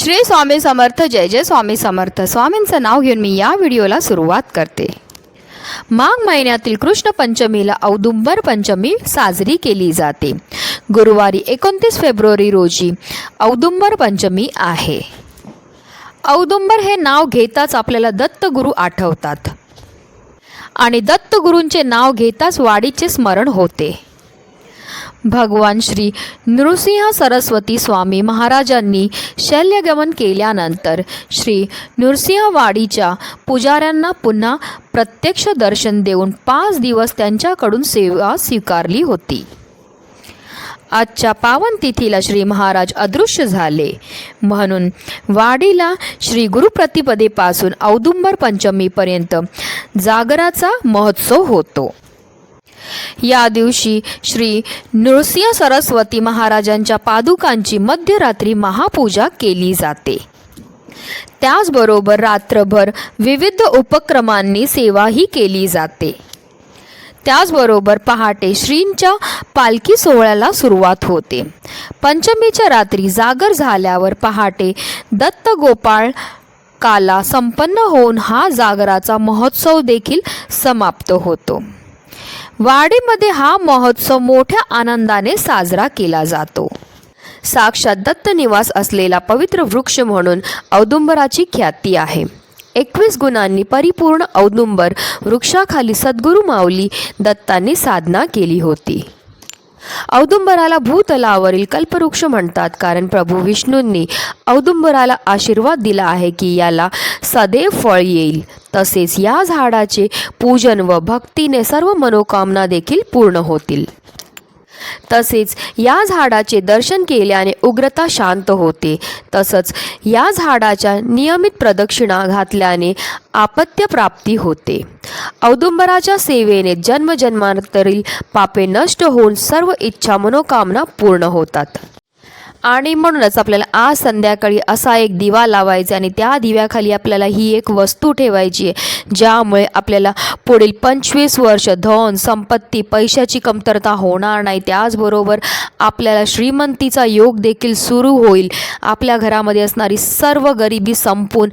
श्री स्वामी समर्थ जय जय स्वामी समर्थ. स्वामींचं नाव घेऊन मी या व्हिडिओला सुरुवात करते. माघ महिन्यातील कृष्ण पंचमीला औदुंबर पंचमी साजरी केली जाते. गुरुवारी एकोणतीस फेब्रुवारी रोजी औदुंबर पंचमी आहे. औदुंबर हे नाव घेताच आपल्याला दत्तगुरू आठवतात. आणि दत्तगुरूंचे नाव घेताच वाडीचे स्मरण होते. भगवान श्री नृसिंह सरस्वती स्वामी महाराजांनी शल्यगमन केल्यानंतर श्री नृसिंहवाडीच्या पुजाऱ्यांना पुन्हा प्रत्यक्ष दर्शन देऊन पाच दिवस त्यांच्याकडून सेवा स्वीकारली होती. आजच्या पावन तिथीला श्री महाराज अदृश्य झाले. म्हणून वाडीला श्री गुरुप्रतिपदेपासून औदुंबर पंचमीपर्यंत जागराचा महोत्सव होतो. या दिवशी श्री नृसिंह सरस्वती महाराजांच्या पादुकांची मध्यरात्री महापूजा केली जाते. त्याचबरोबर रात्रभर विविध उपक्रमांनी सेवाही केली जाते. त्याचबरोबर पहाटे श्रींच्या पालखी सोहळ्याला सुरुवात होते. पंचमीच्या रात्री जागर झाल्यावर पहाटे दत्तगोपाळ काला संपन्न होऊन हा जागराचा महोत्सव देखील समाप्त होतो. वाडीमध्ये हा महोत्सव मोठ्या आनंदाने साजरा केला जातो. साक्षात दत्त निवास असलेला पवित्र वृक्ष म्हणून औदुंबराची ख्याती आहे. एकवीस गुणांनी परिपूर्ण औदुंबर वृक्षाखाली सद्गुरू माऊली दत्तांनी साधना केली होती. औदुंबराला भूतलावरील कल्पवृक्ष म्हणतात. कारण प्रभू विष्णूंनी औदुंबराला आशीर्वाद दिला आहे की याला सदैव फळ येईल. तसेच या झाडाचे पूजन व भक्तीने सर्व मनोकामना देखील पूर्ण होतील. तसेच या झाडाचे दर्शन केल्याने उग्रता शांत होते. तसंच या झाडाच्या नियमित प्रदक्षिणा घातल्याने आपत्य प्राप्ती होते. औदुंबराच्या सेवेने जन्मजन्मांतरील पापे नष्ट होऊन सर्व इच्छा मनोकामना पूर्ण होतात. आणि म्हणूनच आपल्याला आज संध्याकाळी असा एक दिवा लावायचा आणि त्या दिव्याखाली आपल्याला ही एक वस्तू ठेवायची आहे ज्यामुळे आपल्याला पुढील पंचवीस वर्ष धन संपत्ती पैशाची कमतरता होणार नाही. त्याचबरोबर आपल्याला श्रीमंतीचा योग देखील सुरू होईल. आपल्या घरामध्ये असणारी सर्व गरिबी संपून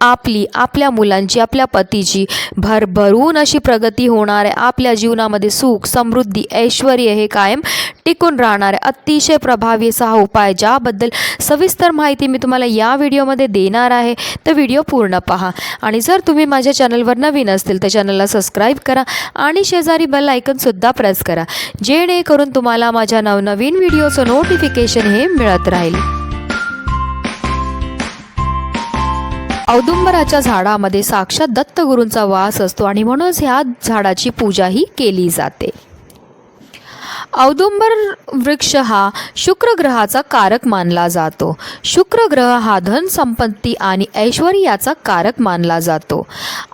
आपली आपल्या मुलांची आपल्या पतीची भरभरून अशी प्रगती होणार आहे. आपल्या जीवनामध्ये सुख समृद्धी ऐश्वर हे कायम टिकून राहणार आहे. अतिशय प्रभावी असा हा उपाय ज्याबद्दल सविस्तर माहिती मी तुम्हाला या व्हिडिओमध्ये देणार आहे. तर व्हिडिओ पूर्ण पहा. आणि जर तुम्ही माझ्या चॅनलवर नवीन असतील तर चॅनलला सबस्क्राईब करा आणि शेजारी बेल आयकनसुद्धा प्रेस करा. जेणेकरून तुम्हाला माझ्या नवनवीन व्हिडिओचं नोटिफिकेशन हे मिळत राहील. औदुंबराच्या झाडामध्ये साक्षात दत्तगुरूंचा वास असतो आणि म्हणूनच ह्या झाडाची पूजाही केली जाते. औदुंबर वृक्ष हा शुक्र ग्रहाचा कारक मानला जातो. शुक्र ग्रह हा धन संपत्ती आणि ऐश्वर्याचा कारक मानला जातो.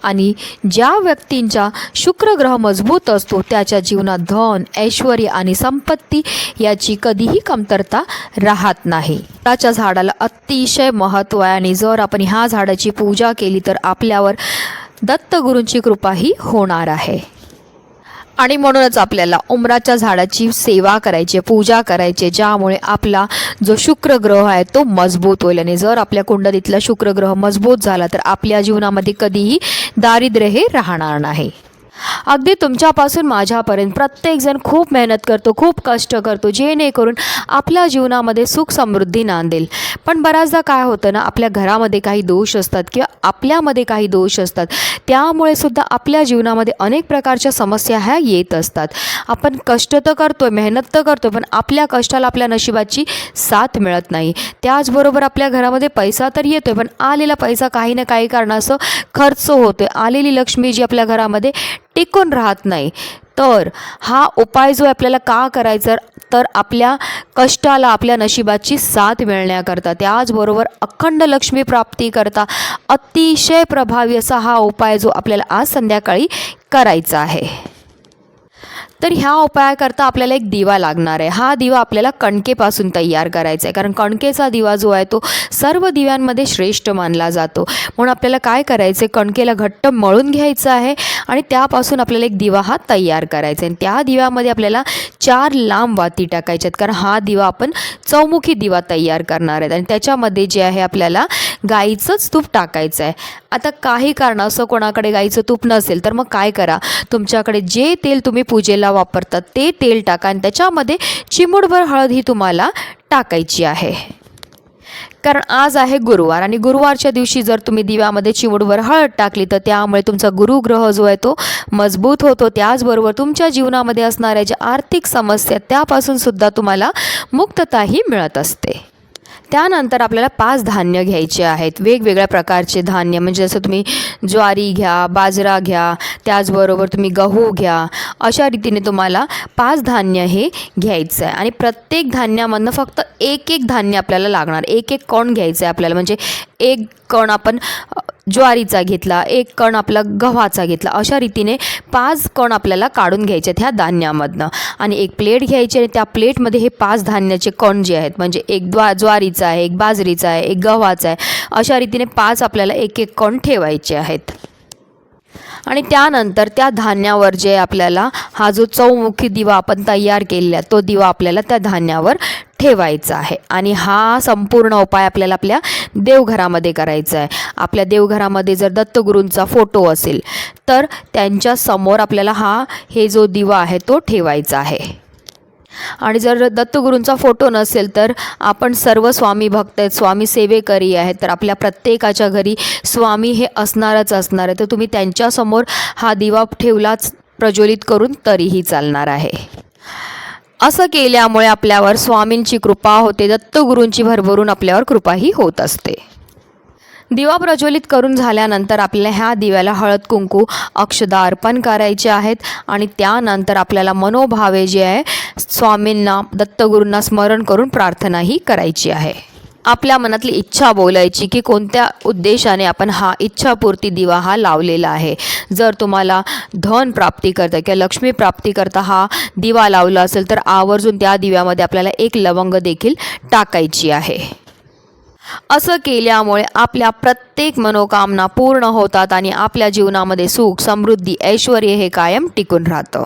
आणि ज्या व्यक्तींचा शुक्र ग्रह मजबूत असतो त्याच्या जीवनात धन ऐश्वर आणि संपत्ती याची कधीही कमतरता राहत नाही. त्याच्या झाडाला अतिशय महत्त्व आहे आणि जर आपण ह्या झाडाची पूजा केली तर आपल्यावर दत्तगुरूंची कृपाही होणार आहे. आणि म्हणूनच आपल्याला उमराच्या झाडाची सेवा करायची पूजा करायची ज्यामुळे आपला जो शुक्र ग्रह आहे तो मजबूत होईल. आणि जर आपल्या कुंडलीतला शुक्र ग्रह मजबूत झाला तर आपल्या जीवनामध्ये कधीही दारिद्र्य हे राहणार नाही. अगदी तुमच्यापासून माझ्यापर्यंत. प्रत्येकजण खूप मेहनत करतो खूप कष्ट करतो जेणेकरून आपल्या जीवनामध्ये सुख समृद्धी नांदेल. पण बऱ्याचदा काय होतं ना आपल्या घरामध्ये काही दोष असतात किंवा आपल्यामध्ये काही दोष असतात. त्यामुळे सुद्धा आपल्या जीवनामध्ये अनेक प्रकारच्या समस्या ह्या येत असतात. आपण कष्ट तर करतोय मेहनत तर करतोय पण आपल्या कष्टाला आपल्या नशिबाची साथ मिळत नाही. त्याचबरोबर आपल्या घरामध्ये पैसा तर येतोय पण आलेला पैसा काही ना काही कारणास्तव खर्च होतोय. आलेली लक्ष्मी जी आपल्या घरामध्ये टिकून राहत नाही. तर हा उपाय जो आपल्याला का करायचा तर आपल्या कष्टाला आपल्या नशिबाची साथ मिळण्याकरता त्याचबरोबर अखंड लक्ष्मी प्राप्ती करता अतिशय प्रभावी असा हा उपाय जो आपल्याला आज संध्याकाळी करायचा आहे. तर ह्या उपायाकरता आपल्याला एक दिवा लागणार आहे. हा दिवा आपल्याला कणकेपासून तयार करायचा आहे. कारण कणकेचा दिवा जो आहे तो सर्व दिव्यांमध्ये श्रेष्ठ मानला जातो. म्हणून आपल्याला काय करायचं आहे? कणकेला घट्ट मळून घ्यायचं आहे आणि त्यापासून आपल्याला एक दिवा हा तयार करायचा आहे. आणि त्या दिव्यामध्ये आपल्याला चार लांब वाती टाकायच्या आहेत कारण हा दिवा आपण चौमुखी दिवा तयार करणार आहेत. आणि त्याच्यामध्ये जे आहे आपल्याला गाईचंच तूप टाकायचं आहे. आता काही कारणास्तव कोणाकडे गाईचं तूप नसेल तर मग काय करा? तुमच्याकडे जे तेल तुम्ही पूजेला वापरतात. ते तेल टाका आणि त्याच्यामध्ये चिमूटभर हळद ही तुम्हाला टाकायची आहे. कारण आज आहे गुरुवार आणि गुरुवारच्या दिवशी जर तुम्ही दिव्यामध्ये चिमूटभर हळद टाकली तर त्यामुळे तुमचा गुरुग्रह जो आहे तो मजबूत होतो. त्याचबरोबर तुमच्या जीवनामध्ये असणाऱ्या ज्या आर्थिक समस्या त्यापासून सुद्धा तुम्हाला मुक्तताही मिळत असते. त्यानंतर आपल्याला पाच धान्य घ्यायचे आहेत. वेगवेगळ्या प्रकारचे धान्य म्हणजे जसं तुम्ही ज्वारी घ्या बाजरा घ्या त्याचबरोबर तुम्ही गहू घ्या अशा रीतीने तुम्हाला पाच धान्य हे घ्यायचं आहे. आणि प्रत्येक धान्यामधनं फक्त एक एक धान्य आपल्याला लागणार. एक एक कण घ्यायचं आहे आपल्याला. म्हणजे एक कण आपण ज्वारीचा घेतला एक कण आपला गव्हाचा घेतला अशा रीतीने पाच कण आपल्याला काढून घ्यायचे आहेत ह्या धान्यामधनं. आणि एक प्लेट घ्यायची आणि त्या प्लेटमध्ये हे पाच धान्याचे कण जे आहेत म्हणजे एक द्वा ज्वारीचा आहे एक बाजरीचा आहे एक गव्हाचा आहे अशा रीतीने पाच आपल्याला एक एक कण ठेवायचे आहेत. आणि त्यानंतर त्या धान्यावर जे आपल्याला हा जो चौमुखी दिवा आपण तयार केलेला आहे तो दिवा आपल्याला त्या धान्यावर ठेवायचा आहे. आणि हा संपूर्ण उपाय आपल्याला आपल्या देवघरामध्ये करायचा आहे. आपल्या देवघरामध्ये जर दत्तगुरूंचा फोटो असेल तर त्यांच्यासमोर आपल्याला हा हे जो दिवा आहे तो ठेवायचा आहे. आणि जर दत्तगुरूंचा फोटो नसेल तर आपण सर्व स्वामी भक्त आहेत स्वामी सेवेकरी आहेत तर आपल्या प्रत्येकाच्या घरी स्वामी हे असणारच असणार आहे. तर तुम्ही त्यांच्यासमोर हा दिवा ठेवलाच प्रज्वलित करून तरीही चालणार आहे. असं केल्यामुळे आपल्यावर स्वामींची कृपा होते दत्तगुरूंची भरभरून आपल्यावर कृपाही होत असते. दिवा प्रज्वलित करून झाल्यानंतर आपल्याला ह्या दिव्याला हळद कुंकू अक्षदा अर्पण करायचे आहेत आणि त्यानंतर आपल्याला मनोभावे जे आहे स्वामींना दत्तगुरूंना स्मरण करून प्रार्थनाही करायची आहे. आपल्या मनातली इच्छा बोलायची की कोणत्या उद्देशाने आपण हा इच्छापूर्ती दिवा हा लावलेला आहे. जर तुम्हाला धन प्राप्ती करता किंवा लक्ष्मी प्राप्ती करता हा दिवा लावला असेल तर आवर्जून त्या दिव्यामध्ये आपल्याला एक लवंग देखील टाकायची आहे. असं केल्यामुळे आपल्या प्रत्येक मनोकामना पूर्ण होतात आणि आपल्या जीवनामध्ये सुख समृद्धी ऐश्वर हे कायम टिकून राहतं.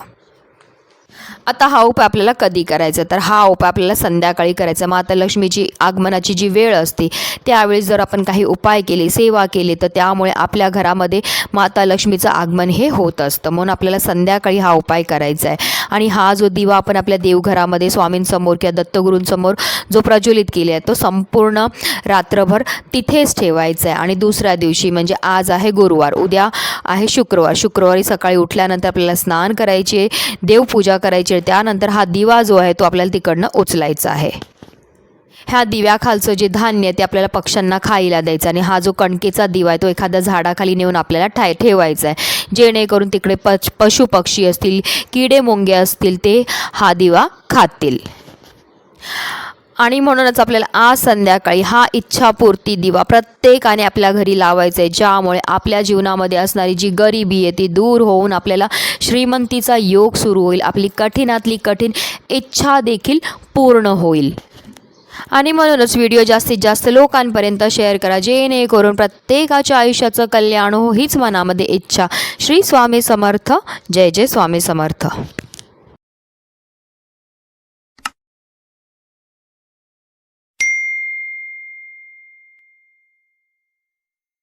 आता हा उपाय आपल्याला कधी करायचा? तर हा उपाय आपल्याला संध्याकाळी करायचा. माता लक्ष्मीची आगमनाची जी वेळ असते त्यावेळी जर आपण काही उपाय केले सेवा केली तर त्यामुळे आपल्या घरामध्ये माता लक्ष्मीचं आगमन हे होत असतं. म्हणून आपल्याला संध्याकाळी हा उपाय करायचा आहे. आणि हा जो दिवा आपण आपल्या देवघरामध्ये स्वामींसमोर किंवा दत्तगुरूंसमोर जो प्रज्वलित केला आहे तो संपूर्ण रात्रभर तिथेच ठेवायचा आहे. आणि दुसऱ्या दिवशी म्हणजे आज आहे गुरुवार उद्या आहे शुक्रवार. शुक्रवारी सकाळी उठल्यानंतर आपल्याला स्नान करायचे देवपूजा करायची आहे त्यानंतर हा दिवा जो आहे तो आपल्याला तिकडनं उचलायचा आहे. ह्या दिव्याखालचं जे धान्य आहे ते आपल्याला पक्ष्यांना खायला द्यायचं आणि हा जो कणकेचा दिवा आहे तो एखाद्या झाडाखाली नेऊन आपल्याला ठाय ठेवायचा आहे. जेणेकरून तिकडे पच पशु पक्षी असतील किडे मुंगे असतील ते हा दिवा खातील. आणि म्हणूनच आपल्याला आज संध्याकाळी हा इच्छापूर्ती दिवा प्रत्येकाने आपल्या घरी लावायचा आहे ज्यामुळे आपल्या जीवनामध्ये असणारी जी गरिबी आहे ती दूर होऊन आपल्याला श्रीमंतीचा योग सुरू होईल. आपली कठीणातली कठीण इच्छा देखील पूर्ण होईल. आणि म्हणूनच व्हिडिओ जास्तीत जास्त लोकांपर्यंत शेअर करा. जेणेकरून प्रत्येकाच्या आयुष्याचं कल्याण हो हीच मनामध्ये इच्छा. श्री स्वामी समर्थ. जय जय स्वामी समर्थ.